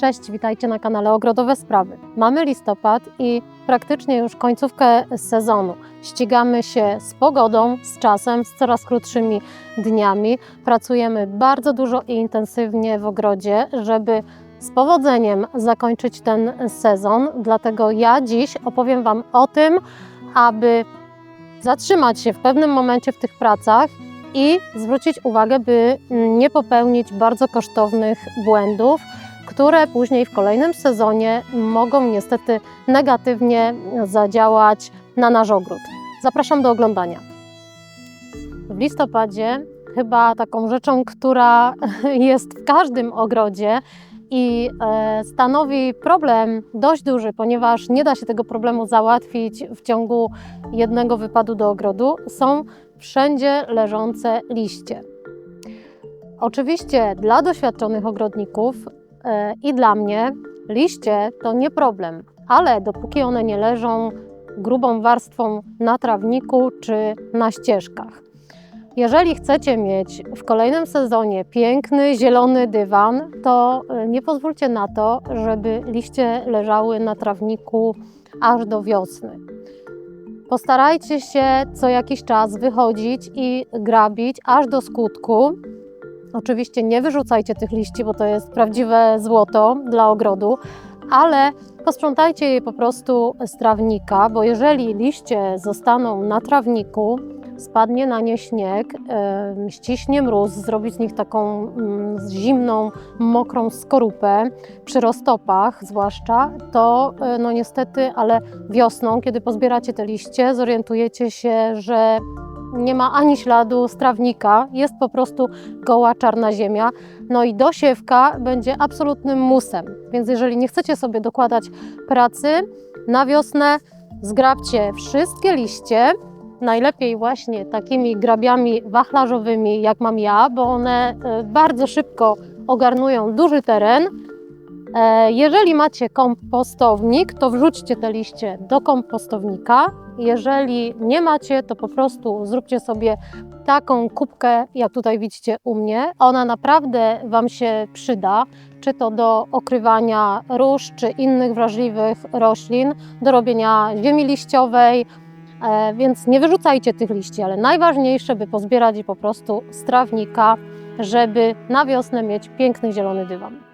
Cześć, witajcie na kanale Ogrodowe Sprawy. Mamy listopad i praktycznie już końcówkę sezonu. Ścigamy się z pogodą, z czasem, z coraz krótszymi dniami. Pracujemy bardzo dużo i intensywnie w ogrodzie, żeby z powodzeniem zakończyć ten sezon. Dlatego ja dziś opowiem Wam o tym, aby zatrzymać się w pewnym momencie w tych pracach i zwrócić uwagę, by nie popełnić bardzo kosztownych błędów, które później w kolejnym sezonie mogą niestety negatywnie zadziałać na nasz ogród. Zapraszam do oglądania. W listopadzie chyba taką rzeczą, która jest w każdym ogrodzie i e, stanowi problem dość duży, ponieważ nie da się tego problemu załatwić w ciągu jednego wypadu do ogrodu, są wszędzie leżące liście. Oczywiście dla doświadczonych ogrodników i dla mnie liście to nie problem, ale dopóki one nie leżą grubą warstwą na trawniku czy na ścieżkach. Jeżeli chcecie mieć w kolejnym sezonie piękny, zielony dywan, to e, nie pozwólcie na to, żeby liście leżały na trawniku aż do wiosny. Postarajcie się co jakiś czas wychodzić i grabić aż do skutku. Oczywiście nie wyrzucajcie tych liści, bo to jest prawdziwe złoto dla ogrodu, ale posprzątajcie je po prostu z trawnika, bo jeżeli liście zostaną na trawniku, spadnie na nie śnieg, ściśnie mróz, zrobi z nich taką yy, zimną, mokrą skorupę, przy roztopach zwłaszcza, to yy, no niestety, ale wiosną, kiedy pozbieracie te liście, zorientujecie się, że nie ma ani śladu strawnika, jest po prostu goła czarna ziemia. No i dosiewka będzie absolutnym musem. Więc jeżeli nie chcecie sobie dokładać pracy na wiosnę, zgrabcie wszystkie liście, najlepiej właśnie takimi grabiami wachlarzowymi, jak mam ja, bo one e, bardzo szybko ogarnują duży teren. E, Jeżeli macie kompostownik, to wrzućcie te liście do kompostownika. Jeżeli nie macie, to po prostu zróbcie sobie taką kubkę, jak tutaj widzicie u mnie. Ona naprawdę Wam się przyda, czy to do okrywania róż, czy innych wrażliwych roślin, do robienia ziemi liściowej, E, więc nie wyrzucajcie tych liści, ale najważniejsze, by pozbierać je po prostu z trawnika, żeby na wiosnę mieć piękny zielony dywan.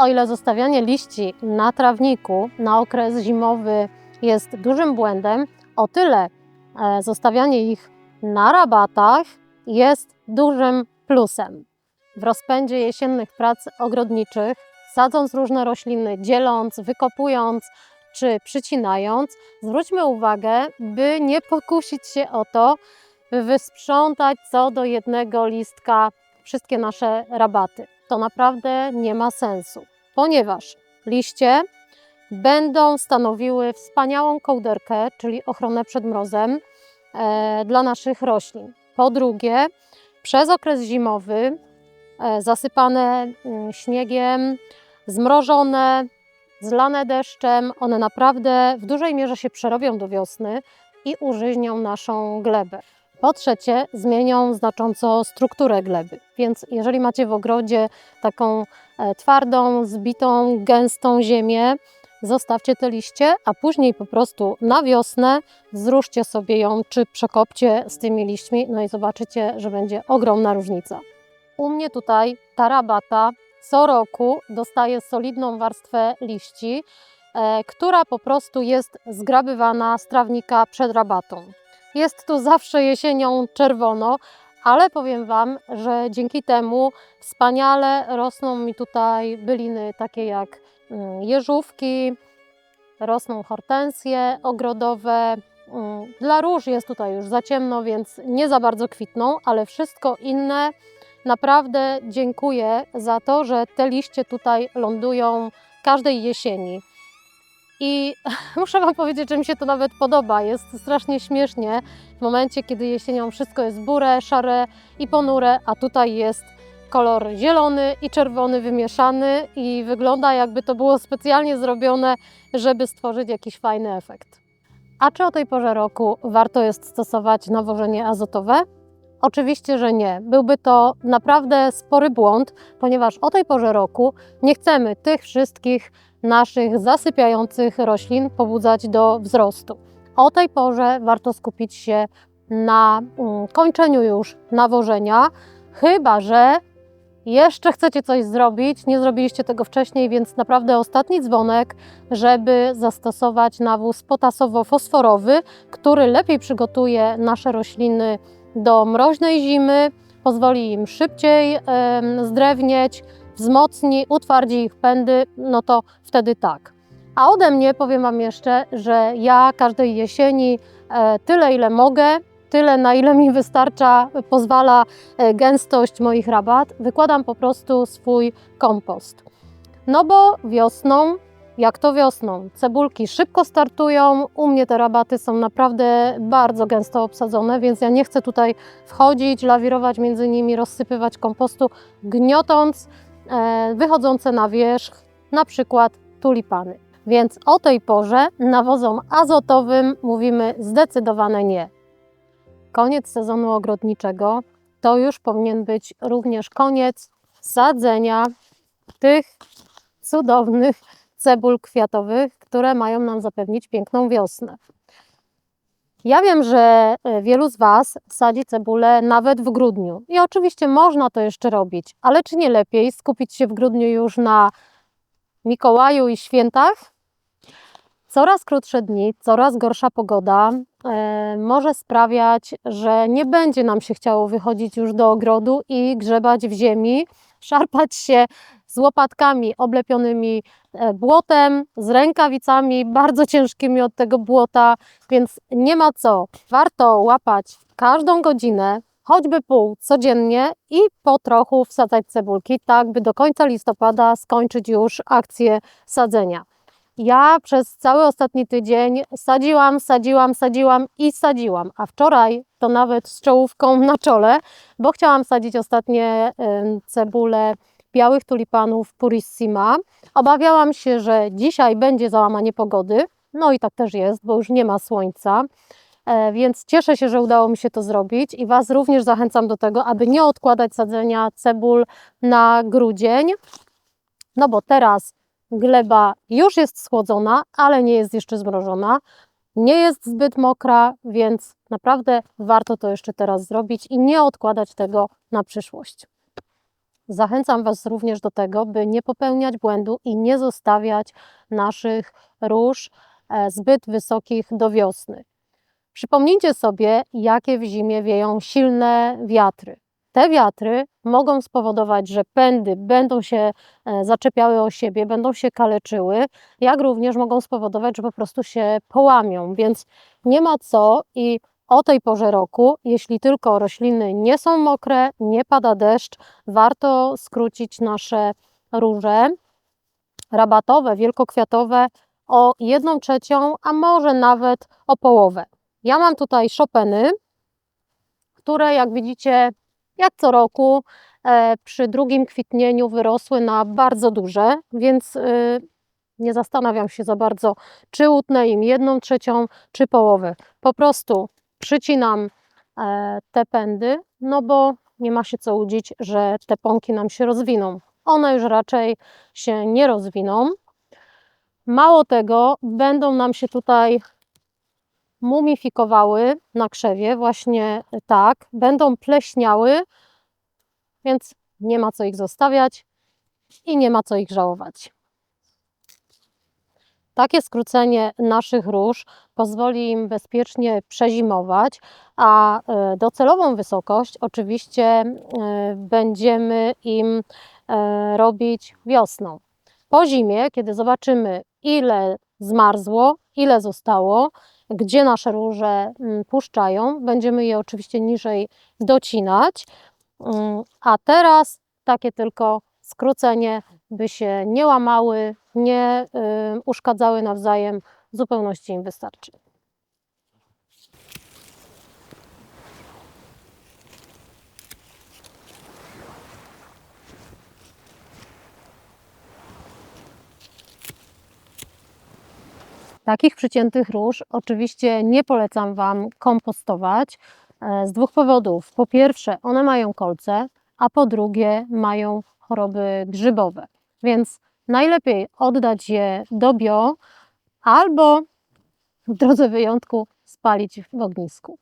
O ile zostawianie liści na trawniku na okres zimowy jest dużym błędem, o tyle e, zostawianie ich na rabatach jest dużym plusem. W rozpędzie jesiennych prac ogrodniczych, sadząc różne rośliny, dzieląc, wykopując czy przycinając, zwróćmy uwagę, by nie pokusić się o to, by wysprzątać co do jednego listka wszystkie nasze rabaty. To naprawdę nie ma sensu, ponieważ liście będą stanowiły wspaniałą kołderkę, czyli ochronę przed mrozem e, dla naszych roślin. Po drugie, przez okres zimowy e, zasypane mm, śniegiem, zmrożone, zlane deszczem, one naprawdę w dużej mierze się przerobią do wiosny i użyźnią naszą glebę. Po trzecie, zmienią znacząco strukturę gleby. Więc jeżeli macie w ogrodzie taką twardą, zbitą, gęstą ziemię, zostawcie te liście, a później po prostu na wiosnę zruszcie sobie ją, czy przekopcie z tymi liśćmi, no i zobaczycie, że będzie ogromna różnica. U mnie tutaj ta rabata co roku dostaje solidną warstwę liści, e, która po prostu jest zgrabywana z trawnika przed rabatą. Jest tu zawsze jesienią czerwono, ale powiem Wam, że dzięki temu wspaniale rosną mi tutaj byliny takie jak mm, jeżówki, rosną hortensje ogrodowe. Mm, Dla róż jest tutaj już za ciemno, więc nie za bardzo kwitną, ale wszystko inne naprawdę dziękuję za to, że te liście tutaj lądują każdej jesieni. I muszę Wam powiedzieć, że mi się to nawet podoba. Jest strasznie śmiesznie w momencie, kiedy jesienią wszystko jest burę, szare i ponure, a tutaj jest kolor zielony i czerwony wymieszany i wygląda jakby to było specjalnie zrobione, żeby stworzyć jakiś fajny efekt. A czy o tej porze roku warto jest stosować nawożenie azotowe? Oczywiście, że nie. Byłby to naprawdę spory błąd, ponieważ o tej porze roku nie chcemy tych wszystkich naszych zasypiających roślin pobudzać do wzrostu. O tej porze warto skupić się na mm, kończeniu już nawożenia, chyba że jeszcze chcecie coś zrobić, nie zrobiliście tego wcześniej, więc naprawdę ostatni dzwonek, żeby zastosować nawóz potasowo-fosforowy, który lepiej przygotuje nasze rośliny do mroźnej zimy, pozwoli im szybciej zdrewnieć, wzmocni, utwardzi ich pędy, no to wtedy tak. A ode mnie powiem Wam jeszcze, że ja każdej jesieni e, tyle, ile mogę, tyle, na ile mi wystarcza, pozwala e, gęstość moich rabat, wykładam po prostu swój kompost. No bo wiosną, jak to wiosną, cebulki szybko startują, u mnie te rabaty są naprawdę bardzo gęsto obsadzone, więc ja nie chcę tutaj wchodzić, lawirować między nimi, rozsypywać kompostu, gniotąc wychodzące na wierzch, na przykład tulipany. Więc o tej porze nawozom azotowym mówimy zdecydowane nie. Koniec sezonu ogrodniczego to już powinien być również koniec sadzenia tych cudownych cebul kwiatowych, które mają nam zapewnić piękną wiosnę. Ja wiem, że e, wielu z Was sadzi cebulę nawet w grudniu i oczywiście można to jeszcze robić, ale czy nie lepiej skupić się w grudniu już na Mikołaju i świętach? Coraz krótsze dni, coraz gorsza pogoda e, może sprawiać, że nie będzie nam się chciało wychodzić już do ogrodu i grzebać w ziemi, szarpać się z łopatkami oblepionymi e, błotem, z rękawicami bardzo ciężkimi od tego błota, więc nie ma co. Warto łapać każdą godzinę, choćby pół codziennie i po trochu wsadzać cebulki, tak by do końca listopada skończyć już akcję sadzenia. Ja przez cały ostatni tydzień sadziłam, sadziłam, sadziłam i sadziłam, a wczoraj to nawet z czołówką na czole, bo chciałam sadzić ostatnie em, cebule białych tulipanów Purissima. Obawiałam się, że dzisiaj będzie załamanie pogody, no i tak też jest, bo już nie ma słońca. E, Więc cieszę się, że udało mi się to zrobić i Was również zachęcam do tego, aby nie odkładać sadzenia cebul na grudzień. No bo teraz gleba już jest schłodzona, ale nie jest jeszcze zmrożona. Nie jest zbyt mokra, więc naprawdę warto to jeszcze teraz zrobić i nie odkładać tego na przyszłość. Zachęcam Was również do tego, by nie popełniać błędu i nie zostawiać naszych róż e, zbyt wysokich do wiosny. Przypomnijcie sobie, jakie w zimie wieją silne wiatry. Te wiatry mogą spowodować, że pędy będą się e, zaczepiały o siebie, będą się kaleczyły, jak również mogą spowodować, że po prostu się połamią. Więc nie ma co i o tej porze roku, jeśli tylko rośliny nie są mokre, nie pada deszcz, warto skrócić nasze róże rabatowe, wielkokwiatowe o 1 trzecią, a może nawet o połowę. Ja mam tutaj Chopiny, które jak widzicie, jak co roku e, przy drugim kwitnieniu wyrosły na bardzo duże, więc y, nie zastanawiam się za bardzo, czy utnę im jedną trzecią, czy połowę. Po prostu przycinam e, te pędy, no bo nie ma się co łudzić, że te pąki nam się rozwiną. One już raczej się nie rozwiną. Mało tego, będą nam się tutaj mumifikowały na krzewie, właśnie tak, będą pleśniały, więc nie ma co ich zostawiać i nie ma co ich żałować. Takie skrócenie naszych róż pozwoli im bezpiecznie przezimować, a e, docelową wysokość oczywiście e, będziemy im e, robić wiosną. Po zimie, kiedy zobaczymy, ile zmarzło, ile zostało, gdzie nasze róże mm, puszczają, będziemy je oczywiście niżej docinać. Mm, A teraz takie tylko skrócenie, by się nie łamały, nie y, uszkadzały nawzajem, w zupełności im wystarczy. Takich przyciętych róż oczywiście nie polecam Wam kompostować e, z dwóch powodów. Po pierwsze, one mają kolce, a po drugie, mają choroby grzybowe. Więc najlepiej oddać je do bio albo w drodze wyjątku spalić w ognisku.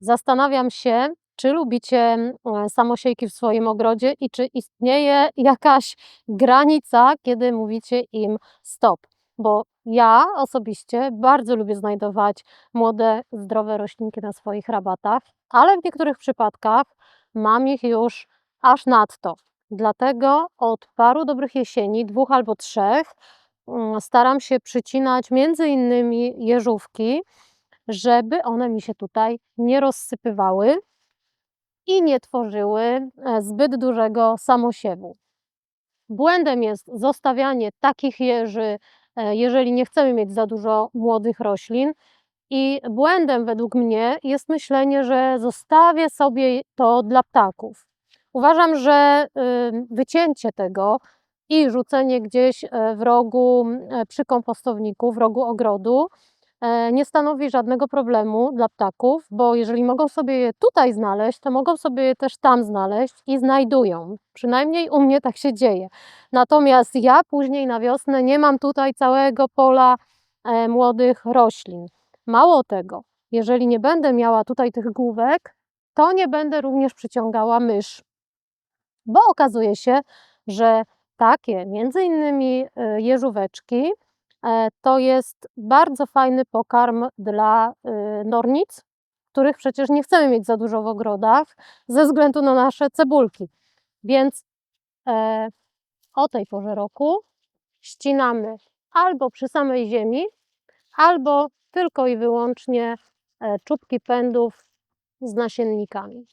Zastanawiam się, czy lubicie e, samosiejki w swoim ogrodzie i czy istnieje jakaś granica, kiedy mówicie im stop. Bo ja osobiście bardzo lubię znajdować młode, zdrowe roślinki na swoich rabatach, ale w niektórych przypadkach mam ich już aż nadto. Dlatego od paru dobrych jesieni, dwóch albo trzech, mm, staram się przycinać między innymi jeżówki, żeby one mi się tutaj nie rozsypywały i nie tworzyły e, zbyt dużego samosiewu. Błędem jest zostawianie takich jeży, jeżeli nie chcemy mieć za dużo młodych roślin. I błędem według mnie jest myślenie, że zostawię sobie to dla ptaków. Uważam, że wycięcie tego i rzucenie gdzieś e, w rogu przy kompostowniku, w rogu ogrodu, E, nie stanowi żadnego problemu dla ptaków, bo jeżeli mogą sobie je tutaj znaleźć, to mogą sobie je też tam znaleźć i znajdują. Przynajmniej u mnie tak się dzieje. Natomiast ja później na wiosnę nie mam tutaj całego pola e, młodych roślin. Mało tego, jeżeli nie będę miała tutaj tych główek, to nie będę również przyciągała mysz, bo okazuje się, że takie między innymi e, jeżóweczki E, to jest bardzo fajny pokarm dla y, nornic, których przecież nie chcemy mieć za dużo w ogrodach ze względu na nasze cebulki. Więc e, o tej porze roku ścinamy albo przy samej ziemi, albo tylko i wyłącznie e, czubki pędów z nasiennikami.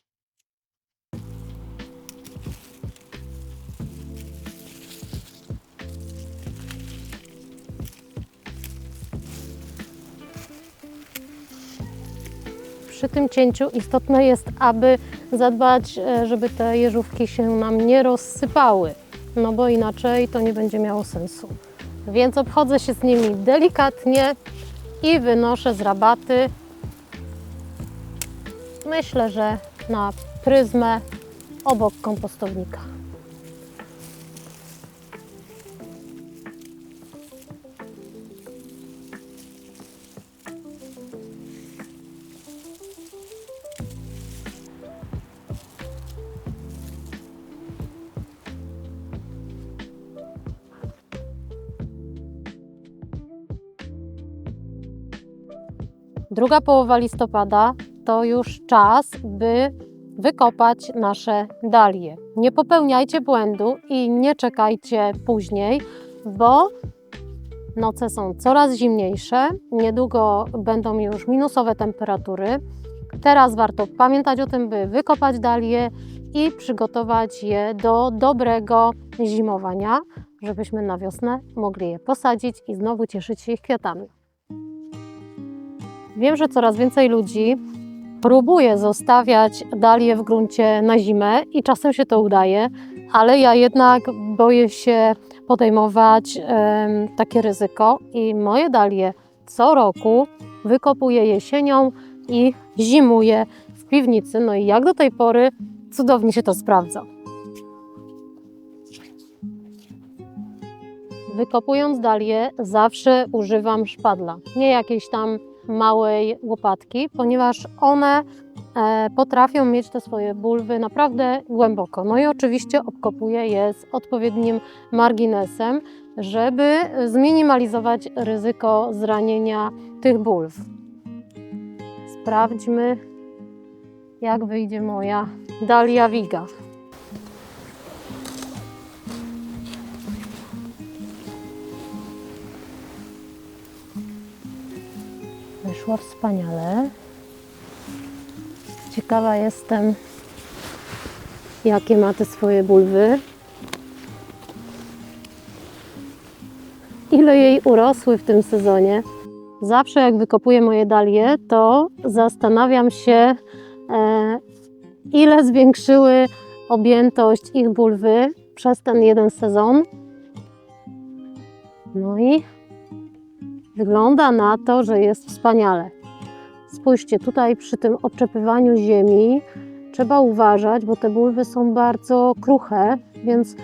Przy tym cięciu istotne jest, aby zadbać, e, żeby te jeżówki się nam nie rozsypały, no bo inaczej to nie będzie miało sensu. Więc obchodzę się z nimi delikatnie i wynoszę z rabaty. Myślę, że na pryzmę obok kompostownika. Druga połowa listopada to już czas, by wykopać nasze dalie. Nie popełniajcie błędu i nie czekajcie później, bo noce są coraz zimniejsze, niedługo będą już minusowe temperatury. Teraz warto pamiętać o tym, by wykopać dalie i przygotować je do dobrego zimowania, żebyśmy na wiosnę mogli je posadzić i znowu cieszyć się ich kwiatami. Wiem, że coraz więcej ludzi próbuje zostawiać dalie w gruncie na zimę i czasem się to udaje, ale ja jednak boję się podejmować e, takie ryzyko i moje dalie co roku wykopuję jesienią i zimuję w piwnicy. No i jak do tej pory cudownie się to sprawdza. Wykopując dalie zawsze używam szpadla, nie jakiejś tam małej łopatki, ponieważ one e, potrafią mieć te swoje bulwy naprawdę głęboko. No i oczywiście obkopuję je z odpowiednim marginesem, żeby zminimalizować ryzyko zranienia tych bulw. Sprawdźmy, jak wyjdzie moja Dalia Viga. Wyszło wspaniale. Ciekawa jestem, jakie ma te swoje bulwy. Ile jej urosły w tym sezonie. Zawsze jak wykopuję moje dalie, to zastanawiam się, e, ile zwiększyły objętość ich bulwy przez ten jeden sezon. No i Wygląda na to, że jest wspaniale. Spójrzcie, tutaj przy tym obczepywaniu ziemi trzeba uważać, bo te bulwy są bardzo kruche, więc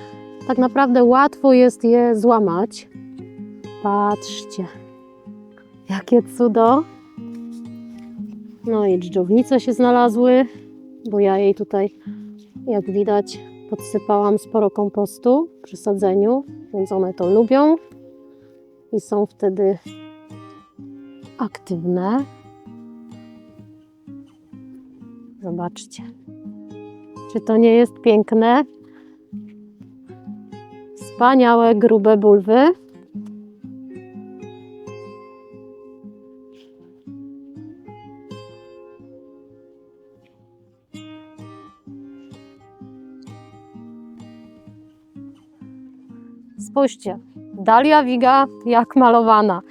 tak naprawdę łatwo jest je złamać. Patrzcie, jakie cudo. No i dżdżownice się znalazły, bo ja jej tutaj, jak widać, podsypałam sporo kompostu przy sadzeniu, więc one to lubią i są wtedy aktywne. Zobaczcie. Czy to nie jest piękne? Wspaniałe, grube bulwy. Spójrzcie, Dalia Wiga jak malowana.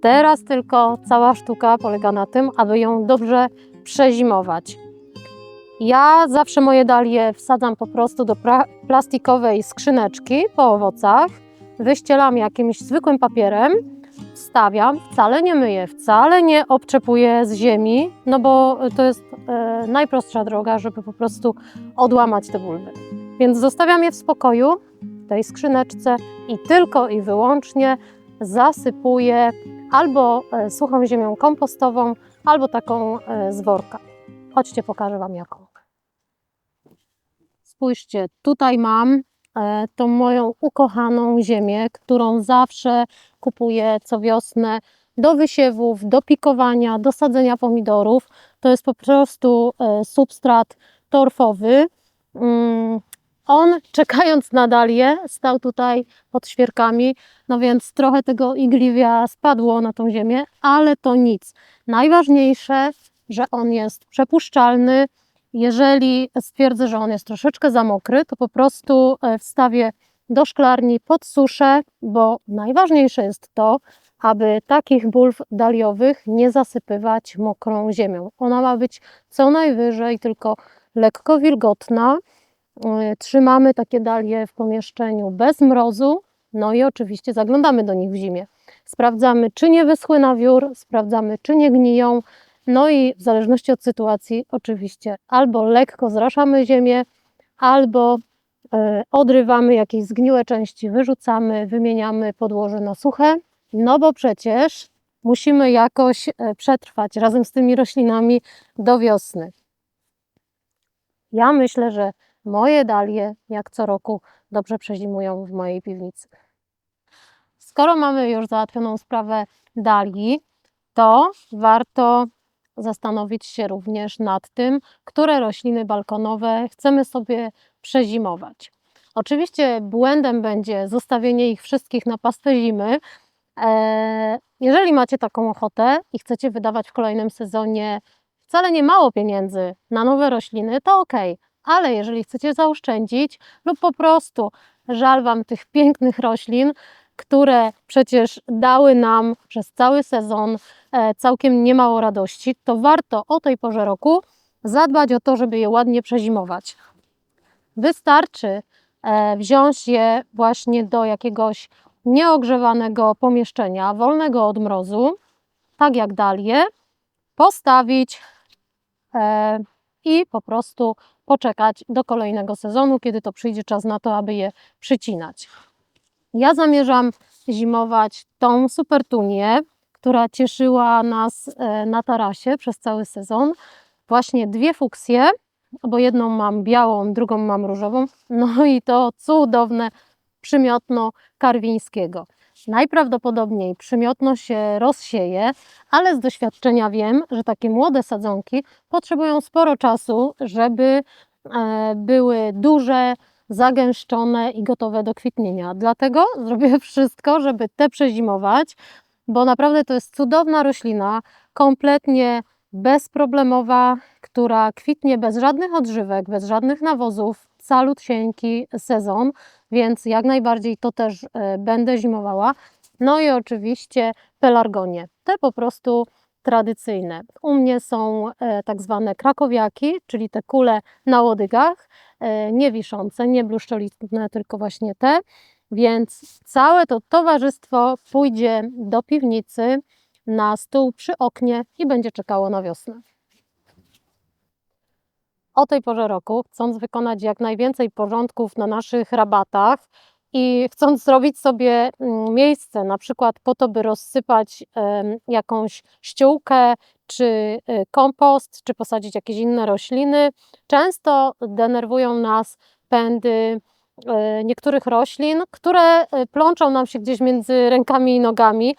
Teraz tylko cała sztuka polega na tym, aby ją dobrze przezimować. Ja zawsze moje dalie wsadzam po prostu do plastikowej skrzyneczki po owocach, wyścielam jakimś zwykłym papierem, wstawiam, wcale nie myję, wcale nie obczepuję z ziemi, no bo to jest e, najprostsza droga, żeby po prostu odłamać te bulwy. Więc zostawiam je w spokoju, w tej skrzyneczce i tylko i wyłącznie zasypuję albo e, suchą ziemią kompostową, albo taką e, z worka. Chodźcie, pokażę Wam jaką. Spójrzcie, tutaj mam e, tą moją ukochaną ziemię, którą zawsze kupuję co wiosnę do wysiewów, do pikowania, do sadzenia pomidorów. To jest po prostu substrat torfowy. On, czekając na dalię, stał tutaj pod świerkami, no więc trochę tego igliwia spadło na tą ziemię, ale to nic. Najważniejsze, że on jest przepuszczalny. Jeżeli stwierdzę, że on jest troszeczkę za mokry, to po prostu e, wstawię do szklarni, podsuszę, bo najważniejsze jest to, aby takich bulw daliowych nie zasypywać mokrą ziemią. Ona ma być co najwyżej tylko lekko wilgotna. E, Trzymamy takie dalie w pomieszczeniu bez mrozu, no i oczywiście zaglądamy do nich w zimie. Sprawdzamy, czy nie wyschły na wiór, sprawdzamy, czy nie gniją. No i w zależności od sytuacji, oczywiście, albo lekko zraszamy ziemię, albo e, odrywamy jakieś zgniłe części, wyrzucamy, wymieniamy podłoże na suche. No bo przecież musimy jakoś e, przetrwać razem z tymi roślinami do wiosny. Ja myślę, że moje dalie, jak co roku, dobrze przezimują w mojej piwnicy. Skoro mamy już załatwioną sprawę dali, to warto zastanowić się również nad tym, które rośliny balkonowe chcemy sobie przezimować. Oczywiście błędem będzie zostawienie ich wszystkich na pastwę zimy. Eee, Jeżeli macie taką ochotę i chcecie wydawać w kolejnym sezonie wcale nie mało pieniędzy na nowe rośliny, to ok, ale jeżeli chcecie zaoszczędzić lub po prostu żal Wam tych pięknych roślin, które przecież dały nam przez cały sezon e, całkiem niemało radości, to warto o tej porze roku zadbać o to, żeby je ładnie przezimować. Wystarczy e, wziąć je właśnie do jakiegoś nieogrzewanego pomieszczenia, wolnego od mrozu, tak jak dalie, postawić e, i po prostu poczekać do kolejnego sezonu, kiedy to przyjdzie czas na to, aby je przycinać. Ja zamierzam zimować tą supertunię, która cieszyła nas e, na tarasie przez cały sezon. Właśnie dwie fuksje, bo jedną mam białą, drugą mam różową. No i to cudowne przymiotno karwińskiego. Najprawdopodobniej przymiotno się rozsieje, ale z doświadczenia wiem, że takie młode sadzonki potrzebują sporo czasu, żeby e, były duże, zagęszczone i gotowe do kwitnienia. Dlatego zrobię wszystko, żeby te przezimować, bo naprawdę to jest cudowna roślina, kompletnie bezproblemowa, która kwitnie bez żadnych odżywek, bez żadnych nawozów, calutsieńki sezon, więc jak najbardziej to też e, będę zimowała. No i oczywiście pelargonie, te po prostu tradycyjne. U mnie są e, tak zwane krakowiaki, czyli te kule na łodygach, e, nie wiszące, nie bluszczolitne, tylko właśnie te. Więc całe to towarzystwo pójdzie do piwnicy na stół przy oknie i będzie czekało na wiosnę. O tej porze roku, chcąc wykonać jak najwięcej porządków na naszych rabatach i chcąc zrobić sobie mm, miejsce, na przykład po to, by rozsypać jakąś ściółkę, czy y, kompost, czy posadzić jakieś inne rośliny, często denerwują nas pędy e, niektórych roślin, które e, plączą nam się gdzieś między rękami i nogami,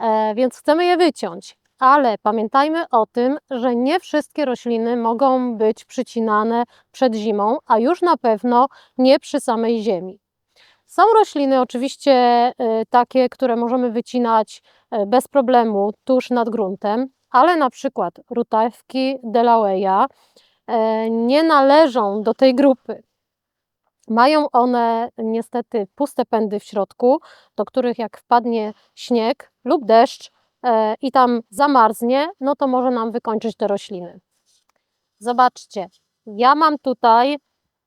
e, więc chcemy je wyciąć. Ale pamiętajmy o tym, że nie wszystkie rośliny mogą być przycinane przed zimą, a już na pewno nie przy samej ziemi. Są rośliny oczywiście y, takie, które możemy wycinać y, bez problemu tuż nad gruntem, ale na przykład rutawki Delawarea y, nie należą do tej grupy. Mają one niestety puste pędy w środku, do których jak wpadnie śnieg lub deszcz i tam zamarznie, no to może nam wykończyć te rośliny. Zobaczcie, ja mam tutaj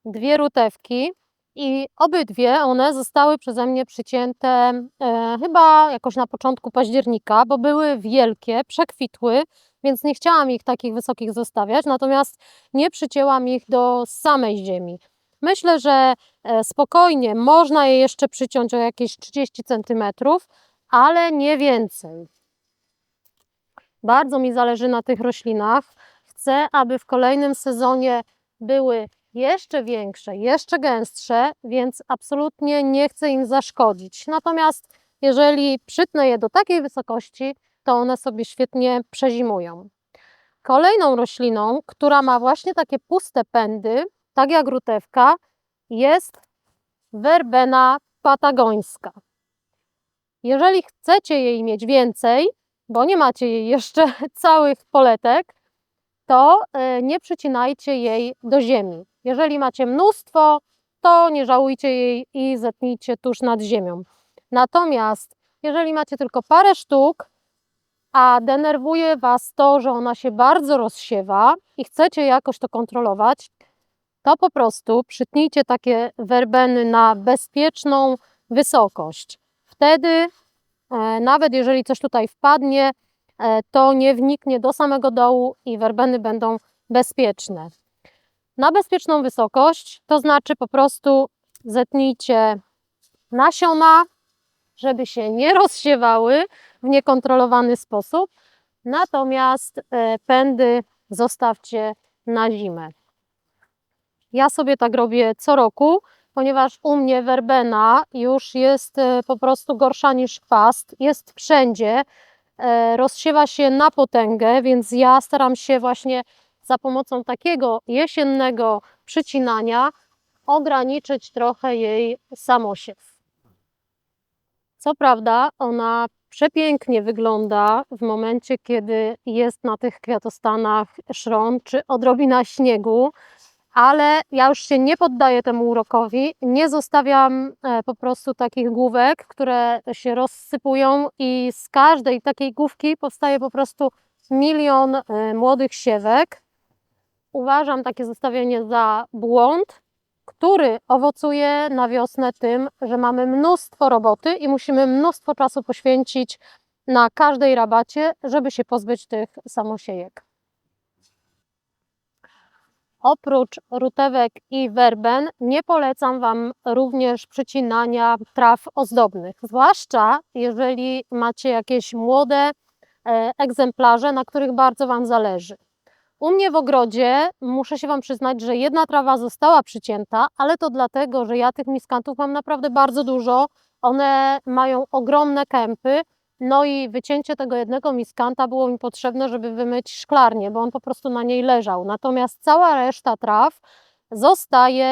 dwie rutewki i obydwie one zostały przeze mnie przycięte e, chyba jakoś na początku października, bo były wielkie, przekwitły, więc nie chciałam ich takich wysokich zostawiać, natomiast nie przycięłam ich do samej ziemi. Myślę, że e, spokojnie można je jeszcze przyciąć o jakieś 30 cm, ale nie więcej. Bardzo mi zależy na tych roślinach. Chcę, aby w kolejnym sezonie były jeszcze większe, jeszcze gęstsze, więc absolutnie nie chcę im zaszkodzić. Natomiast jeżeli przytnę je do takiej wysokości, to one sobie świetnie przezimują. Kolejną rośliną, która ma właśnie takie puste pędy, tak jak rutewka, jest werbena patagońska. Jeżeli chcecie jej mieć więcej, bo nie macie jej jeszcze całych poletek, to e, nie przycinajcie jej do ziemi. Jeżeli macie mnóstwo, to nie żałujcie jej i zetnijcie tuż nad ziemią. Natomiast jeżeli macie tylko parę sztuk, a denerwuje Was to, że ona się bardzo rozsiewa i chcecie jakoś to kontrolować, to po prostu przytnijcie takie werbeny na bezpieczną wysokość. Wtedy, nawet jeżeli coś tutaj wpadnie, e, to nie wniknie do samego dołu i werbeny będą bezpieczne. Na bezpieczną wysokość, to znaczy po prostu zetnijcie nasiona, żeby się nie rozsiewały w niekontrolowany sposób, natomiast e, pędy zostawcie na zimę. Ja sobie tak robię co roku, ponieważ u mnie werbena już jest e, po prostu gorsza niż chwast, jest wszędzie, e, rozsiewa się na potęgę, więc ja staram się właśnie za pomocą takiego jesiennego przycinania ograniczyć trochę jej samosiew. Co prawda, ona przepięknie wygląda w momencie, kiedy jest na tych kwiatostanach szron czy odrobina śniegu, ale ja już się nie poddaję temu urokowi. Nie zostawiam e, po prostu takich główek, które się rozsypują i z każdej takiej główki powstaje po prostu milion e, młodych siewek. Uważam takie zostawienie za błąd, który owocuje na wiosnę tym, że mamy mnóstwo roboty i musimy mnóstwo czasu poświęcić na każdej rabacie, żeby się pozbyć tych samosiejek. Oprócz rutewek i werben nie polecam Wam również przycinania traw ozdobnych, zwłaszcza jeżeli macie jakieś młode e, egzemplarze, na których bardzo Wam zależy. U mnie w ogrodzie muszę się Wam przyznać, że jedna trawa została przycięta, ale to dlatego, że ja tych miskantów mam naprawdę bardzo dużo. One mają ogromne kępy, no i wycięcie tego jednego miskanta było mi potrzebne, żeby wymyć szklarnię, bo on po prostu na niej leżał. Natomiast cała reszta traw zostaje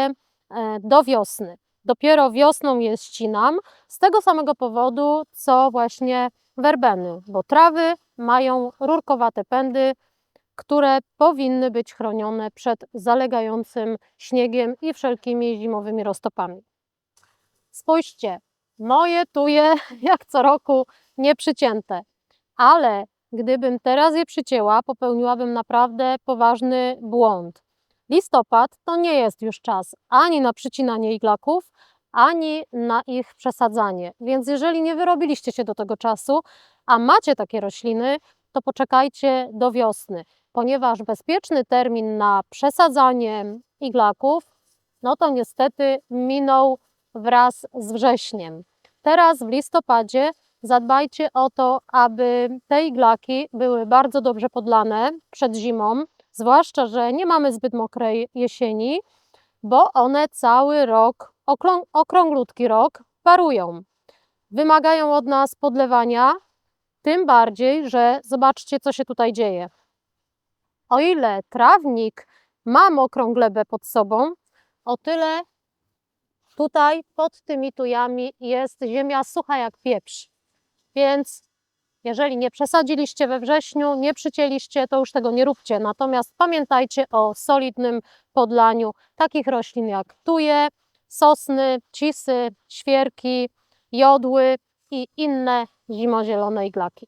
e, do wiosny. Dopiero wiosną je ścinam z tego samego powodu, co właśnie werbeny, bo trawy mają rurkowate pędy, które powinny być chronione przed zalegającym śniegiem i wszelkimi zimowymi roztopami. Spójrzcie, moje tuje jak co roku nieprzycięte, ale gdybym teraz je przycięła, popełniłabym naprawdę poważny błąd. Listopad to nie jest już czas ani na przycinanie iglaków, ani na ich przesadzanie. Więc jeżeli nie wyrobiliście się do tego czasu, a macie takie rośliny, to poczekajcie do wiosny, ponieważ bezpieczny termin na przesadzanie iglaków, no to niestety minął wraz z wrześniem. Teraz w listopadzie zadbajcie o to, aby te iglaki były bardzo dobrze podlane przed zimą, zwłaszcza, że nie mamy zbyt mokrej jesieni, bo one cały rok, okrą- okrąglutki rok, parują. Wymagają od nas podlewania, tym bardziej, że zobaczcie, co się tutaj dzieje. O ile trawnik ma mokrą glebę pod sobą, o tyle tutaj pod tymi tujami jest ziemia sucha jak pieprz. Więc jeżeli nie przesadziliście we wrześniu, nie przycięliście, to już tego nie róbcie. Natomiast pamiętajcie o solidnym podlaniu takich roślin jak tuje, sosny, cisy, świerki, jodły i inne zimozielone iglaki.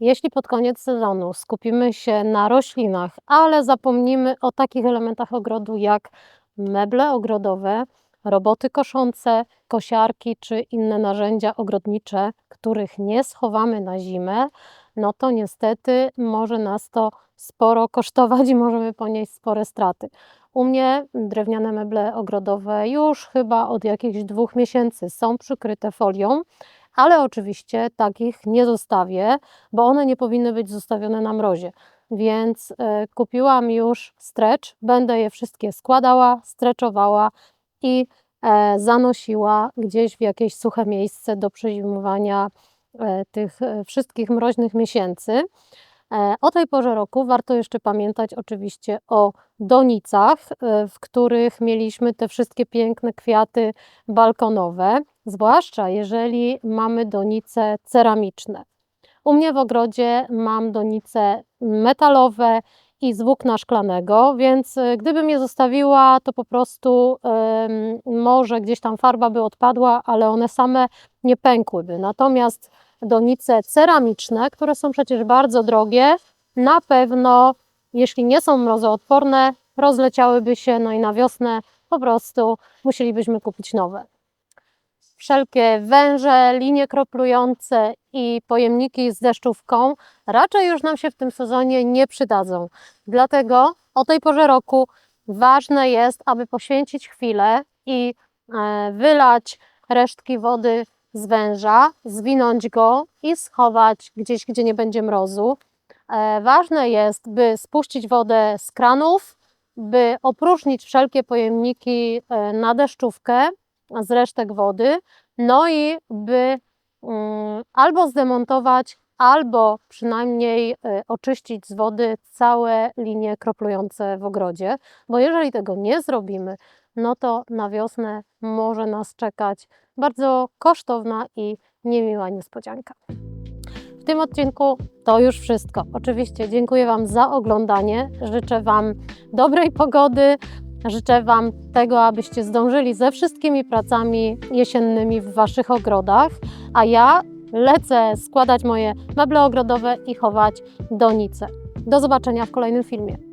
Jeśli pod koniec sezonu skupimy się na roślinach, ale zapomnimy o takich elementach ogrodu jak meble ogrodowe, roboty koszące, kosiarki czy inne narzędzia ogrodnicze, których nie schowamy na zimę, no to niestety może nas to sporo kosztować i możemy ponieść spore straty. U mnie drewniane meble ogrodowe już chyba od jakichś dwóch miesięcy są przykryte folią, ale oczywiście takich nie zostawię, bo one nie powinny być zostawione na mrozie. Więc e, kupiłam już stretch, będę je wszystkie składała, stretchowała i e, zanosiła gdzieś w jakieś suche miejsce do przezimowania e, tych e, wszystkich mroźnych miesięcy. O tej porze roku warto jeszcze pamiętać oczywiście o donicach, w których mieliśmy te wszystkie piękne kwiaty balkonowe, zwłaszcza jeżeli mamy donice ceramiczne. U mnie w ogrodzie mam donice metalowe i z włókna szklanego, więc e, gdybym je zostawiła, to po prostu może gdzieś tam farba by odpadła, ale one same nie pękłyby. Natomiast donice ceramiczne, które są przecież bardzo drogie, na pewno, jeśli nie są mrozoodporne, rozleciałyby się, no i na wiosnę po prostu musielibyśmy kupić nowe. Wszelkie węże, linie kroplujące i pojemniki z deszczówką raczej już nam się w tym sezonie nie przydadzą. Dlatego o tej porze roku ważne jest, aby poświęcić chwilę i e, wylać resztki wody z węża, zwinąć go i schować gdzieś, gdzie nie będzie mrozu. E, Ważne jest, by spuścić wodę z kranów, by opróżnić wszelkie pojemniki e, na deszczówkę z resztek wody, no i by mm, albo zdemontować, albo przynajmniej e, oczyścić z wody całe linie kroplujące w ogrodzie, bo jeżeli tego nie zrobimy, no to na wiosnę może nas czekać bardzo kosztowna i niemiła niespodzianka. W tym odcinku to już wszystko. Oczywiście dziękuję Wam za oglądanie. Życzę Wam dobrej pogody. Życzę Wam tego, abyście zdążyli ze wszystkimi pracami jesiennymi w Waszych ogrodach, a ja lecę składać moje meble ogrodowe i chować donice. Do zobaczenia w kolejnym filmie.